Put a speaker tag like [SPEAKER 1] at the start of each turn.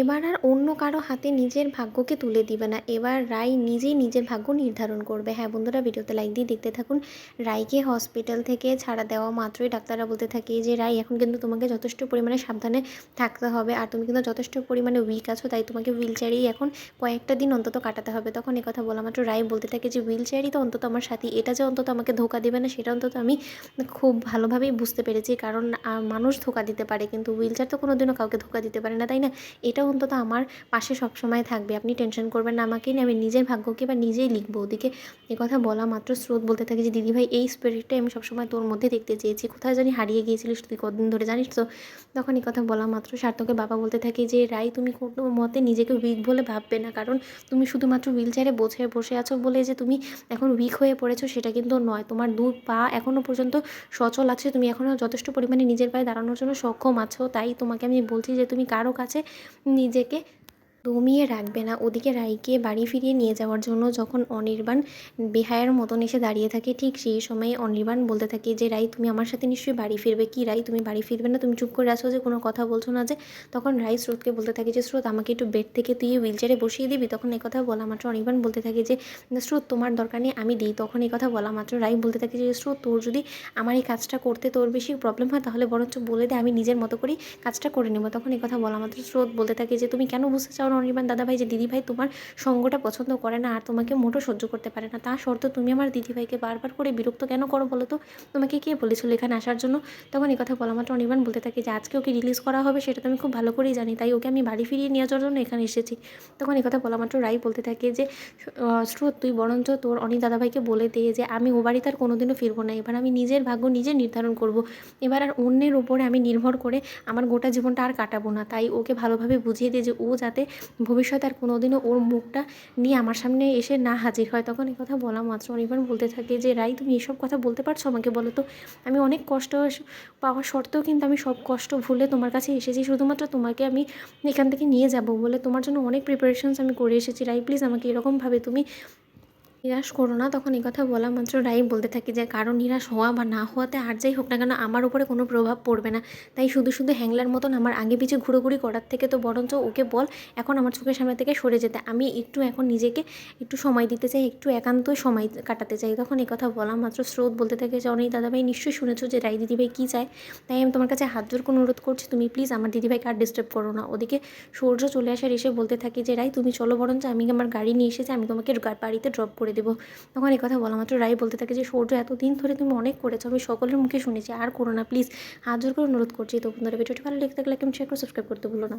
[SPEAKER 1] এবার আর অন্য কারও হাতে নিজের ভাগ্যকে তুলে দিবে না। এবার রাই নিজেই নিজের ভাগ্য নির্ধারণ করবে। হ্যাঁ বন্ধুরা, ভিডিওতে লাইক দিয়ে দেখতে থাকুন। রাইকে হসপিটাল থেকে ছাড়া দেওয়া মাত্রই ডাক্তাররা বলতে থাকে যে, রাই, এখন কিন্তু তোমাকে যথেষ্ট পরিমাণে সাবধানে থাকতে হবে আর তুমি কিন্তু যথেষ্ট পরিমাণে উইক আছো, তাই তোমাকে হুইল চেয়ারেই এখন কয়েকটা দিন অন্তত কাটাতে হবে। তখন কথা বলা মাত্র রাই বলতে থাকে যে হুইল চেয়ারই তো অন্তত আমার সাথী। এটা যে অন্তত আমাকে ধোকা দেবে না, সেটা অন্তত আমি খুব ভালোভাবেই বুঝতে পেরেছি। কারণ মানুষ ধোকা দিতে পারে, কিন্তু হুইল চেয়ার তো কোনোদিনও কাউকে ধোকা দিতে পারে না, তাই না? এটা অন্তত আমার পাশে সবসময় থাকবে। আপনি টেনশন করবেন না আমাকে নিয়ে। আমি নিজের ভাগ্যকে বা নিজেই লিখব। ওদিকে কথা বলা মাত্র স্রোত বলতে থাকে যে দিদিভাই এই স্পিরিটটাই আমি সবসময় তোর মধ্যে দেখতে চেয়েছি। কোথায় জানি হারিয়ে গিয়েছিলিস তুই কদিন ধরে, জানিস তো? তখন এই কথা বলা মাত্র সার্থকের বাবা বলতে থাকে যে, রাই, তুমি কোনো মতে নিজেকে উইক বলে ভাববে না। কারণ তুমি শুধুমাত্র হুইল চেয়ারে বসে বসে আছো বলে যে, তুমি এখন উইক হয়ে পড়েছো, সেটা কিন্তু নয়। তোমার দু পা এখনও পর্যন্ত সচল আছে। তুমি এখনও যথেষ্ট পরিমাণে নিজের পায়ে দাঁড়ানোর জন্য সক্ষম আছো। তাই তোমাকে আমি বলছি যে, তুমি কারও কাছে নিজেকে দমিয়ে রাখবে না, ওদিকে রাইকে বাড়ি ফিরিয়ে নিয়ে যাওয়ার জন্য যখন অনির্বাণ বেহায়ার মতন এসে দাঁড়িয়ে থাকে, ঠিক সেই সময় অনির্বাণ বলতে থাকে যে রাই তুমি আমার সাথে নিশ্চয়ই বাড়ি ফিরবে। কি রাই তুমি বাড়ি ফিরবে না? তুমি চুপ করে আছো যে, কোনো কথা বলছো না যে? তখন রাই স্রোতকে বলতে থাকে যে, স্রোত, আমাকে একটু বেড থেকে তুই হুইল চেয়ারে বসিয়ে দিবি? তখন কথা বলা মাত্র অনির্বাণ বলতে থাকে যে, স্রোত, তোমার দরকার নেই, আমি দিই। তখন কথা বলা মাত্র রাই বলতে থাকে যে, স্রোত, তোর যদি আমার এই কাজটা করতে তোর বেশি প্রবলেম হয়, তাহলে বরঞ্চ বলে দে, আমি নিজের মতো করেই কাজটা করে নেব। তখন কথা বলা মাত্র স্রোত বলতে থাকে যে, তুমি কেন বুঝতে চাও অনির্বাণ দাদাভাই যে, দিদিভাই, তোমার সঙ্গটা পছন্দ করে না আর তোমাকে মোটো সহ্য করতে পারে না। তা সত্ত্বেও তুমি আমার দিদিভাইকে বারবার করে বিরক্ত কেন করো বলো তো? তোমাকে কে বলেছিল এখানে আসার জন্য? তখন এই কথা বলা মাত্র অনির্বাণ বলতে থাকে যে আজকে ওকে রিলিজ করা হবে সেটা তো আমি খুব ভালো করেই জানি। তাই ওকে আমি বাড়ি ফিরিয়ে নিয়ে যাওয়ার জন্য এখানে এসেছি। তখন এই কথা বলা মাত্র রাই বলতে থাকে যে স্রোত, তুই বরঞ্চ তোর অনিক দাদাভাইকে বলে দে যে, আমি ও বাড়িতে আর কোনোদিনও ফিরবো না। এবার আমি নিজের ভাগ্য নিজে নির্ধারণ করব। এবার আর অন্যের উপরে আমি নির্ভর করে আমার গোটা জীবনটা আর কাটাবো না। তাই ওকে ভালোভাবে বুঝিয়ে দিয়ে যে, ও যাতে ভবিষ্যতে আর কোনোদিনও ওর মুখটা নিয়ে আমার সামনে এসে না হাজির হয়। তখন এই কথা বলা মাত্র অনেকবার বলতে থাকে যে, রাই, তুমি এসব কথা বলতে পারছ আমাকে বলো তো? আমি অনেক কষ্ট পাওয়ার সত্ত্বেও কিন্তু আমি সব কষ্ট ভুলে তোমার কাছে এসেছি। শুধুমাত্র তোমাকে আমি এখান থেকে নিয়ে যাব বলে তোমার জন্য অনেক প্রিপারেশনস আমি করে এসেছি। রাই প্লিজ আমাকে এরকমভাবে তুমি নিরাশ করো না, তখন এই কথা বলা মাত্র রাই বলতে থাকি যে, কারও নিরাশ হওয়া বা না হওয়াতে আর যাই হোক না কেন আমার উপরে কোনো প্রভাব পড়বে না। তাই শুধু শুধু হ্যাংলার মতন আমার আগে পিছে ঘুরোঘুরি করার থেকে তো বরঞ্চ ওকে বল, এখন আমার চোখের সামনে থেকে সরে যেতে। আমি একটু এখন নিজেকে একটু সময় দিতে চাই, একটু একান্তই সময় কাটাতে চাই। তখন এই কথা বলা মাত্র স্রোত বলতে থাকে যে, অনেক দাদাভাই নিশ্চয়ই শুনেছো যে, রাই দিদিভাই কী চায়? তাই আমি তোমার কাছে হাত জোর করে অনুরোধ করছি, তুমি প্লিজ আমার দিদিভাইকে আর ডিস্টার্ব করো না। ওদিকে সূর্য চলে আসার এসে বলতে থাকি যে, রাই তুমি চলো, বরঞ্চ আমি আমার গাড়ি নিয়ে এসেছি, আমি তোমাকে বাড়িতে ড্রপ করে দেবো। তখন এই কথা বলা মাত্র রায় বলতে থাকে যে, সূর্য, এতদিন ধরে তুমি অনেক করেছ, আমি সকলের মুখে শুনেছি, আর করো না প্লিজ হাত জোর করে অনুরোধ করছি তো বন্ধুরা ভিডিওটি ভালো লেগে থাকলে কেমন শেয়ার করে সাবস্ক্রাইব করতে ভুলো না।